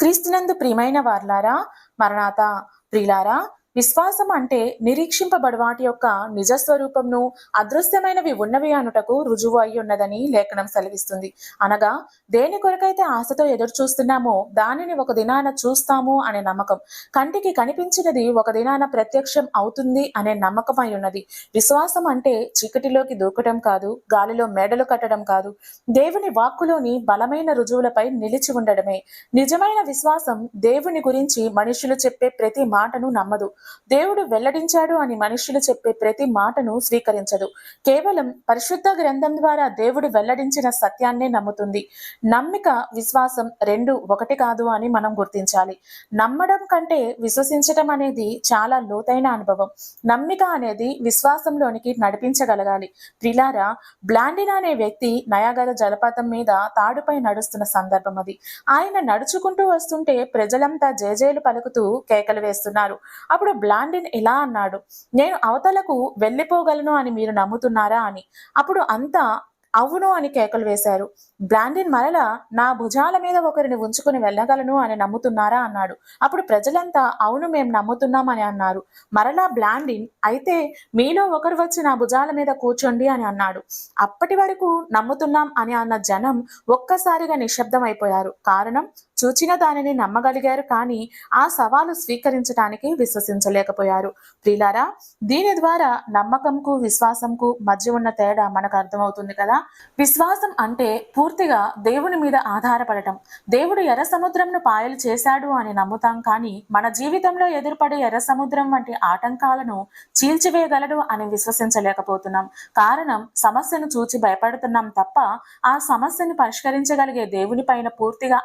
క్రీస్తునందు ప్రియమైన వార్లారా మరణాత ప్రియులారా విశ్వాసం అంటే నిరీక్షింపబడు వాటి యొక్క నిజ స్వరూపంను అదృశ్యమైనవి ఉన్నవి అనుటకు రుజువు అయి ఉన్నదని లేఖనం సెలవిస్తుంది. అనగా దేని కొరకైతే ఆశతో ఎదురు చూస్తున్నామో దానిని ఒక దినాన చూస్తాము అనే నమ్మకం. కంటికి కనిపించినది ఒక దినాన ప్రత్యక్షం అవుతుంది అనే నమ్మకం అయి ఉన్నది. విశ్వాసం అంటే చీకటిలోకి దూకటం కాదు గాలిలో మేడలు కట్టడం కాదు. దేవుని వాక్కులోని బలమైన రుజువులపై నిలిచి ఉండడమే. నిజమైన విశ్వాసం దేవుని గురించి మనుషులు చెప్పే ప్రతి మాటను నమ్మదు. దేవుడు వెల్లడించాడు అని మనుషులు చెప్పే ప్రతి మాటను స్వీకరించదు. కేవలం పరిశుద్ధ గ్రంథం ద్వారా దేవుడు వెల్లడించిన సత్యాన్నే నమ్ముతుంది. నమ్మిక విశ్వాసం రెండు ఒకటి కాదు అని మనం గుర్తించాలి. నమ్మడం కంటే విశ్వసించటం అనేది చాలా లోతైన అనుభవం. నమ్మిక అనేది విశ్వాసంలోనికి నడిపించగలగాలి. ప్రిలారా బ్లాండిన్ అనే వ్యక్తి నయాగర జలపాతం మీద తాడుపై నడుస్తున్న సందర్భం అది. ఆయన నడుచుకుంటూ వస్తుంటే ప్రజలంతా జేజేలు పలుకుతూ కేకలు వేస్తున్నారు. అప్పుడు బ్లాండిన్ ఇలా అన్నాడు? నేను అవతలకు వెళ్ళిపోగలను అని మీరు నమ్ముతున్నారా అని. అప్పుడు అంతా అవును అని కేకలు వేశారు. బ్లాండిన్ మరల నా భుజాల మీద ఒకరిని ఉంచుకుని వెళ్ళగలను అని నమ్ముతున్నారా అన్నాడు. అప్పుడు ప్రజలంతా అవును మేము నమ్ముతున్నాం అని అన్నారు. మరలా బ్లాండిన్ అయితే మీలో ఒకరు వచ్చి నా భుజాల మీద కూర్చోండి అని అన్నాడు. అప్పటి వరకు నమ్ముతున్నాం అని అన్న జనం ఒక్కసారిగా నిశ్శబ్దం అయిపోయారు కారణం చూచిన దానిని నమ్మగలిగారు కానీ ఆ సవాలు స్వీకరించడానికి విశ్వసించలేకపోయారు. ప్రిలారా దీని ద్వారా నమ్మకంకు విశ్వాసంకు మధ్య ఉన్న తేడా మనకు అర్థమవుతుంది కదా? విశ్వాసం అంటే పూర్తిగా దేవుని మీద ఆధారపడటం. దేవుడు ఎర్ర సముద్రంను పాయలు చేశాడు అని నమ్ముతాం కానీ మన జీవితంలో ఎదురుపడే ఎర్ర సముద్రం వంటి ఆటంకాలను చీల్చివేయగలడు అని విశ్వసించలేకపోతున్నాం. కారణం సమస్యను చూచి భయపడుతున్నాం తప్ప ఆ సమస్యను పరిష్కరించగలిగే దేవుని పైన పూర్తిగా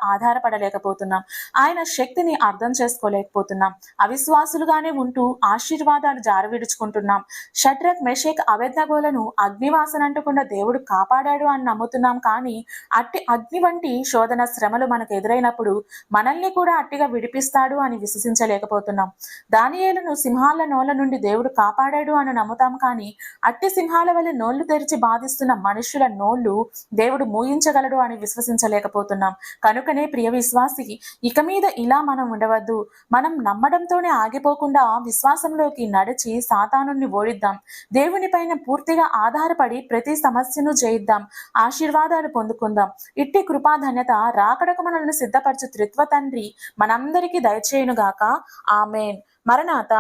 ఆధారపడలేకపోతున్నాం ఆయన శక్తిని అర్థం చేసుకోలేకపోతున్నాం. అవిశ్వాసులుగానే ఉంటూ ఆశీర్వాదాలు జారవిడుచుకుంటున్నాం. షట్రక్ మెషేక్ అవేద్నగోలను అగ్నివాసనంటకుండా దేవుడు కాపాడాడు అని నమ్ముతున్నాం కానీ అట్టి అగ్ని వంటి శోధన శ్రమలు మనకు ఎదురైనప్పుడు మనల్ని కూడా అట్టిగా విడిపిస్తాడు అని విశ్వసించలేకపోతున్నాం. దానియేలను సింహాల నోళ్ళ నుండి దేవుడు కాపాడాడు అని నమ్ముతాం కానీ అట్టి సింహాల వల్ల నోళ్ళు తెరిచి బాధిస్తున్న మనుషుల నోళ్ళు దేవుడు మూయించగలడు అని విశ్వసించలేకపోతున్నాం. కనుకనే ప్రియ విశ్వాసి ఇక మీద ఇలా మనం ఉండవద్దు. మనం నమ్మడంతోనే ఆగిపోకుండా విశ్వాసంలోకి నడిచి సాతానుని ఓడిద్దాం. దేవుని పైన పూర్తిగా ఆధారపడి ప్రతి సమస్యను జయిద్దాం. ఆశీర్వాదాలు పొందుకుందాం. ఇట్టి కృపాధన్యత రాకడకు మనల్ని సిద్ధపరచు త్రిత్వ తండ్రి మనందరికీ దయచేయునుగాక. ఆమెన్. మరణాత.